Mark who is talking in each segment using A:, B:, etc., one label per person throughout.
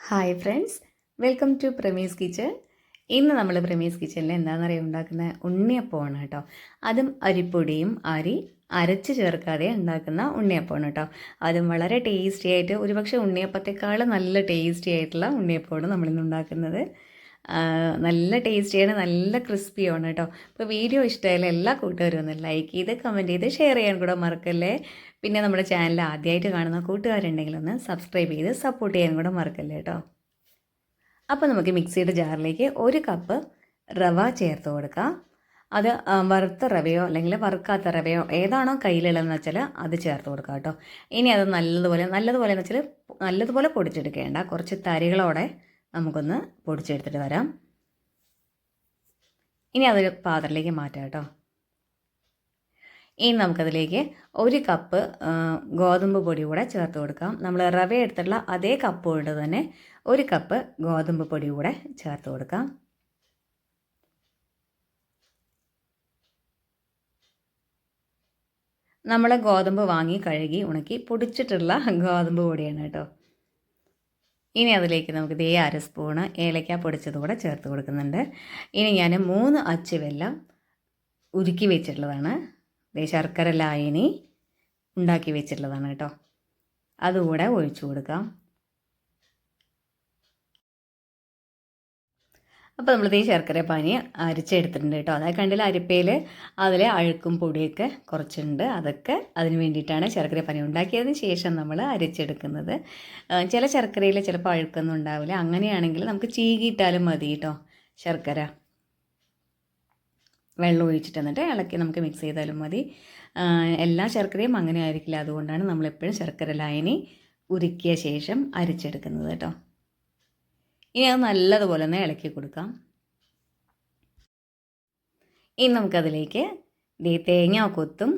A: Hi friends welcome to Pramee's kitchen ഇന്ന് നമ്മൾ പ്രമീസ് കിച്ചണിൽ എന്താണെന്നറിയാം ഉണ്ടാക്കുന്ന ഉണ്ണിയപ്പമാണ് കേട്ടോ. അതും അരിപ്പൊടിയും അരി അരച്ച് ചേർക്കാതെ ഉണ്ടാക്കുന്ന ഉണ്ണിയപ്പമാണ് കേട്ടോ. അതും വളരെ ടേസ്റ്റി ആയിട്ട് ഒരുപക്ഷെ ഉണ്ണിയപ്പത്തെക്കാൾ നല്ല ടേസ്റ്റി ആയിട്ടുള്ള ഉണ്ണിയപ്പമാണ് നമ്മളിന്ന് ഉണ്ടാക്കുന്നത്. നല്ല ടേസ്റ്റിയാണ് നല്ല ക്രിസ്പിയാണ് കേട്ടോ. അപ്പോൾ വീഡിയോ ഇഷ്ടമായാലും എല്ലാ കൂട്ടുകാരും ഒന്ന് ലൈക്ക് ചെയ്ത് കമന്റ് ചെയ്ത് ഷെയർ ചെയ്യാൻ കൂടെ മറക്കല്ലേ? പിന്നെ നമ്മുടെ ചാനൽ ആദ്യമായിട്ട് കാണുന്ന കൂട്ടുകാരുണ്ടെങ്കിൽ ഒന്ന് സബ്സ്ക്രൈബ് ചെയ്ത് സപ്പോർട്ട് ചെയ്യാൻ കൂടെ മറക്കല്ലേ കേട്ടോ? അപ്പോൾ നമുക്ക് മിക്സിയുടെ ജാറിലേക്ക് ഒരു കപ്പ് റവ ചേർത്ത് കൊടുക്കാം. അത് വറുത്ത റവയോ അല്ലെങ്കിൽ വറുക്കാത്ത റവയോ ഏതാണോ കയ്യിലുള്ളതെന്ന് വെച്ചാൽ അത് ചേർത്ത് കൊടുക്കുക കേട്ടോ. ഇനി അത് നല്ലതുപോലെ നല്ലതുപോലെ എന്ന് വെച്ചാൽ നല്ലതുപോലെ പൊടിച്ചെടുക്കേണ്ട. കുറച്ച് തരികളോടെ നമുക്കൊന്ന് പൊടിച്ചെടുത്തിട്ട് വരാം. ഇനി അതൊരു പാത്രത്തിലേക്ക് മാറ്റാം കേട്ടോ. ഇനി നമുക്കതിലേക്ക് ഒരു കപ്പ് ഗോതമ്പ് പൊടി കൂടെ ചേർത്ത് കൊടുക്കാം. നമ്മൾ റവ എടുത്തുള്ള അതേ കപ്പ് കൊണ്ട് തന്നെ ഒരു കപ്പ് ഗോതമ്പ് പൊടി കൂടെ ചേർത്ത് കൊടുക്കാം. നമ്മൾ ഗോതമ്പ് വാങ്ങി കഴുകി ഉണക്കി പൊടിച്ചിട്ടുള്ള ഗോതമ്പ് പൊടിയാണ് കേട്ടോ. ഇനി അതിലേക്ക് നമുക്ക് ദേ അര സ്പൂണ് ഏലക്ക പൊടിച്ചത് കൂടെ ചേർത്ത് കൊടുക്കുന്നുണ്ട്. ഇനി ഞാൻ മൂന്ന് അച്ച് വെല്ലം ഉരുക്കി വെച്ചിട്ടുള്ളതാണ്. ദേ ശർക്കര ലായനി ഉണ്ടാക്കി വെച്ചിട്ടുള്ളതാണ് കേട്ടോ. അതുകൂടെ ഒഴിച്ചു കൊടുക്കാം. അപ്പോൾ നമ്മൾ ഈ ശർക്കര പാനി അരിച്ചെടുത്തിട്ടുണ്ട് കേട്ടോ. അതായത് കണ്ടില്ല അരിപ്പയിൽ അതിലെ അഴുക്കും പൊടിയൊക്കെ കുറച്ചുണ്ട്. അതൊക്കെ അതിന് വേണ്ടിയിട്ടാണ് ശർക്കര പാനി ഉണ്ടാക്കിയതിന് ശേഷം നമ്മൾ അരിച്ചെടുക്കുന്നത്. ചില ശർക്കരയിൽ ചിലപ്പോൾ അഴുക്കൊന്നും ഉണ്ടാവില്ല. അങ്ങനെയാണെങ്കിൽ നമുക്ക് ചീകിയിട്ടാലും മതി കേട്ടോ ശർക്കര. വെള്ളം ഒഴിച്ചിട്ട് എന്നിട്ട് ഇളക്കി നമുക്ക് മിക്സ് ചെയ്താലും മതി. എല്ലാ ശർക്കരയും അങ്ങനെ ആയിരിക്കില്ല. അതുകൊണ്ടാണ് നമ്മളെപ്പോഴും ശർക്കര ലായനി ഉരുക്കിയ ശേഷം അരിച്ചെടുക്കുന്നത് കേട്ടോ. ഇനി അത് നല്ലതുപോലെ ഒന്ന് ഇളക്കി കൊടുക്കാം. ഇനി നമുക്കതിലേക്ക് ദേ കൊത്തും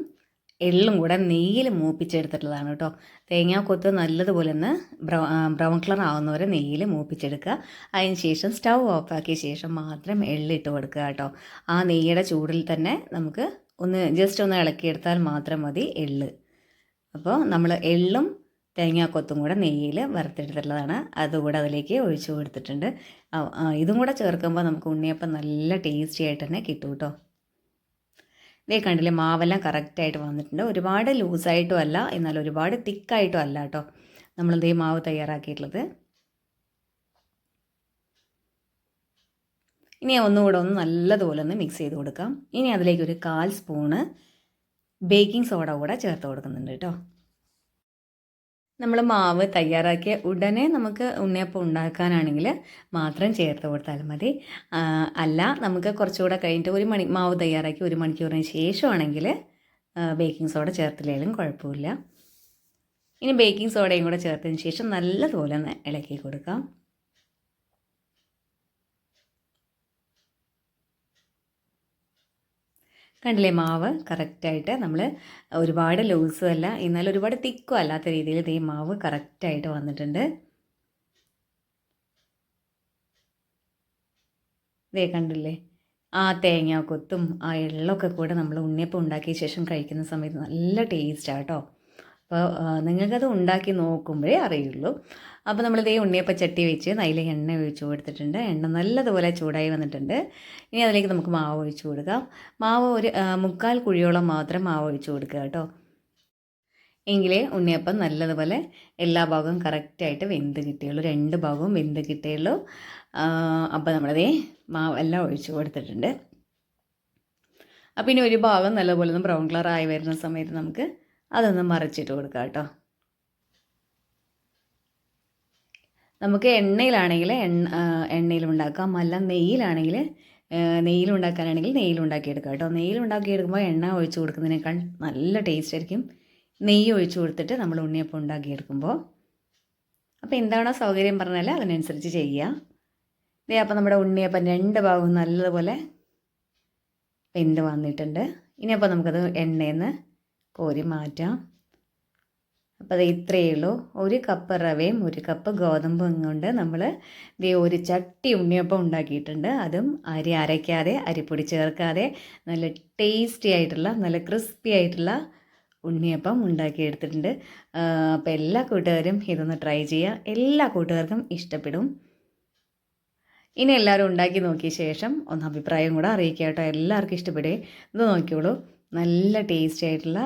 A: എള്ളും കൂടെ നെയ്യിൽ മൂപ്പിച്ചെടുത്തിട്ടുള്ളതാണ് കേട്ടോ. തേങ്ങ കൊത്ത് നല്ലതുപോലെ ഒന്ന് ബ്രൗ ബ്രൗൺ കളർ ആവുന്നവരെ നെയ്യിൽ മൂപ്പിച്ചെടുക്കുക. അതിന് ശേഷം സ്റ്റൗ ഓഫാക്കിയ ശേഷം മാത്രം എള്ളിട്ട് കൊടുക്കുക കേട്ടോ. ആ നെയ്യുടെ ചൂടിൽ തന്നെ നമുക്ക് ഒന്ന് ജസ്റ്റ് ഒന്ന് ഇളക്കിയെടുത്താൽ മാത്രം മതി എള്ള്. അപ്പോൾ നമ്മൾ എള്ളും തേങ്ങാക്കൊത്തും കൂടെ നെയ്യിൽ വറുത്തെടുത്തിട്ടുള്ളതാണ്. അതുകൂടെ അതിലേക്ക് ഒഴിച്ചു കൊടുത്തിട്ടുണ്ട്. ഇതും കൂടെ ചേർക്കുമ്പോൾ നമുക്ക് ഉണ്ണിയപ്പം നല്ല ടേസ്റ്റി ആയിട്ട് തന്നെ കിട്ടും കേട്ടോ. ഇതേ കണ്ടില്ലേ മാവെല്ലാം കറക്റ്റായിട്ട് വന്നിട്ടുണ്ട്. ഒരുപാട് ലൂസായിട്ടും അല്ല എന്നാൽ ഒരുപാട് തിക്കായിട്ടും അല്ല കേട്ടോ. നമ്മളിതേ മാവ് തയ്യാറാക്കിയിട്ടുള്ളത്. ഇനി ഒന്നുകൂടെ ഒന്ന് നല്ലതുപോലെ ഒന്ന് മിക്സ് ചെയ്ത് കൊടുക്കാം. ഇനി അതിലേക്ക് ഒരു കാൽ സ്പൂണ് ബേക്കിംഗ് സോഡ കൂടെ ചേർത്ത് കൊടുക്കുന്നുണ്ട് കേട്ടോ. നമ്മൾ മാവ് തയ്യാറാക്കിയ ഉടനെ നമുക്ക് ഉണ്ണിയപ്പം ഉണ്ടാക്കാനാണെങ്കിൽ മാത്രം ചേർത്ത് കൊടുത്താൽ മതി. അല്ല നമുക്ക് കുറച്ചുകൂടെ കഴിഞ്ഞിട്ട് ഒരു മണി മാവ് തയ്യാറാക്കി ഒരു മണിക്കൂറിന് ശേഷമാണെങ്കിൽ ബേക്കിംഗ് സോഡ ചേർത്തില്ലെങ്കിലും കുഴപ്പമില്ല. ഇനി ബേക്കിംഗ് സോഡയും കൂടെ ചേർത്തതിന് ശേഷം നല്ലതുപോലെ ഒന്ന് ഇളക്കി കൊടുക്കാം. കണ്ടില്ലേ മാവ്? കറക്റ്റായിട്ട് നമ്മൾ ഒരുപാട് ലൂസും അല്ല എന്നാൽ ഒരുപാട് തിക്കും അല്ലാത്ത രീതിയിൽ ഇതേ മാവ് കറക്റ്റായിട്ട് വന്നിട്ടുണ്ട്. ഇതേ കണ്ടില്ലേ? ആ തേങ്ങ കൊത്തും ആ എള്ളൊക്കെ കൂടെ നമ്മൾ ഉണ്ണിയപ്പം ഉണ്ടാക്കിയ ശേഷം കഴിക്കുന്ന സമയത്ത് നല്ല ടേസ്റ്റാണ് കേട്ടോ. അപ്പോൾ നിങ്ങൾക്കത് ഉണ്ടാക്കി നോക്കുമ്പോഴേ അറിയുള്ളൂ. അപ്പോൾ നമ്മൾ ഇതേ ഉണ്ണിയപ്പം ചട്ടി വെച്ച് നല്ല എണ്ണ ഒഴിച്ച് കൊടുത്തിട്ടുണ്ട്. എണ്ണ നല്ലതുപോലെ ചൂടായി വന്നിട്ടുണ്ട്. ഇനി അതിലേക്ക് നമുക്ക് മാവ് ഒഴിച്ച് കൊടുക്കാം. മാവ് ഒരു മുക്കാൽ കുഴിയോളം മാത്രം മാവ് ഒഴിച്ച് കൊടുക്കുക കേട്ടോ. എങ്കിലേ ഉണ്ണിയപ്പം നല്ലതുപോലെ എല്ലാ ഭാഗവും കറക്റ്റായിട്ട് വെന്ത് കിട്ടിയുള്ളൂ രണ്ട് ഭാഗവും വെന്ത് കിട്ടിയുള്ളൂ അപ്പോൾ നമ്മളതേ മാവ് എല്ലാം ഒഴിച്ച് കൊടുത്തിട്ടുണ്ട്. അപ്പോൾ ഇനി ഒരു ഭാഗം നല്ലപോലെ ഒന്ന് ബ്രൗൺ കളർ ആയി വരുന്ന സമയത്ത് നമുക്ക് അതൊന്ന് മറിച്ചിട്ട് കൊടുക്കാം കേട്ടോ. നമുക്ക് എണ്ണയിലാണെങ്കിൽ എണ്ണ എണ്ണയിൽ ഉണ്ടാക്കാം. അല്ല നെയ്യിലാണെങ്കിൽ നെയ്യിൽ ഉണ്ടാക്കാനാണെങ്കിൽ നെയ്യിൽ ഉണ്ടാക്കിയെടുക്കാം കേട്ടോ. നെയ്യിൽ ഉണ്ടാക്കിയെടുക്കുമ്പോൾ എണ്ണ ഒഴിച്ച് കൊടുക്കുന്നതിനേക്കാൾ നല്ല ടേസ്റ്റ് ആയിരിക്കും. നെയ്യ് ഒഴിച്ച് കൊടുത്തിട്ട് നമ്മൾ ഉണ്ണിയപ്പം ഉണ്ടാക്കിയെടുക്കുമ്പോൾ അപ്പോൾ എന്താണോ സൗകര്യം പറഞ്ഞാൽ അതിനനുസരിച്ച് ചെയ്യുക ഇതേ അപ്പോൾ നമ്മുടെ ഉണ്ണിയപ്പം രണ്ട് ഭാഗവും നല്ലതുപോലെ വെന്ത് വന്നിട്ടുണ്ട്. ഇനി അപ്പോൾ നമുക്കത് എണ്ണയിൽ നിന്ന് കോരി മാറ്റാം. അപ്പോൾ അത് ഇത്രയേ ഉള്ളൂ. ഒരു കപ്പ് റവയും ഒരു കപ്പ് ഗോതമ്പും കൊണ്ട് നമ്മൾ ദേ ഒരു ചട്ടി ഉണ്ണിയപ്പം ഉണ്ടാക്കിയിട്ടുണ്ട്. അതും അരി അരയ്ക്കാതെ അരിപ്പൊടി ചേർക്കാതെ നല്ല ടേസ്റ്റി ആയിട്ടുള്ള നല്ല ക്രിസ്പി ആയിട്ടുള്ള ഉണ്ണിയപ്പം ഉണ്ടാക്കിയെടുത്തിട്ടുണ്ട്. അപ്പോൾ എല്ലാ കൂട്ടുകാരും ഇതൊന്ന് ട്രൈ ചെയ്യുക. എല്ലാ കൂട്ടുകാർക്കും ഇഷ്ടപ്പെടും. ഇനി എല്ലാവരും ഉണ്ടാക്കി നോക്കിയ ശേഷം ഒന്ന് അഭിപ്രായം കൂടെ അറിയിക്കാം കേട്ടോ. എല്ലാവർക്കും ഇഷ്ടപ്പെടുകയും. ഇത് നോക്കിയോളൂ നല്ല ടേസ്റ്റി ആയിട്ടുള്ള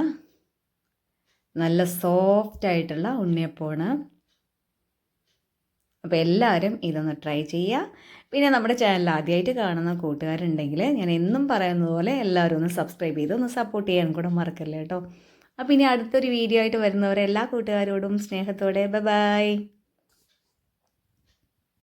A: നല്ല സോഫ്റ്റ് ആയിട്ടുള്ള ഉണ്ണിയപ്പമാണ്. അപ്പോൾ എല്ലാവരും ഇതൊന്ന് ട്രൈ ചെയ്യുക. പിന്നെ നമ്മുടെ ചാനൽ ആദ്യമായിട്ട് കാണുന്ന കൂട്ടുകാരുണ്ടെങ്കിൽ ഞാൻ എന്നും പറയുന്നത് പോലെ എല്ലാവരും ഒന്ന് സബ്സ്ക്രൈബ് ചെയ്ത് ഒന്ന് സപ്പോർട്ട് ചെയ്യാൻ കൂടെ മറക്കല്ലേ കേട്ടോ. അപ്പോൾ ഇനി അടുത്തൊരു വീഡിയോ ആയിട്ട് വരുന്നവരെ എല്ലാ കൂട്ടുകാരോടും സ്നേഹത്തോടെ ബൈ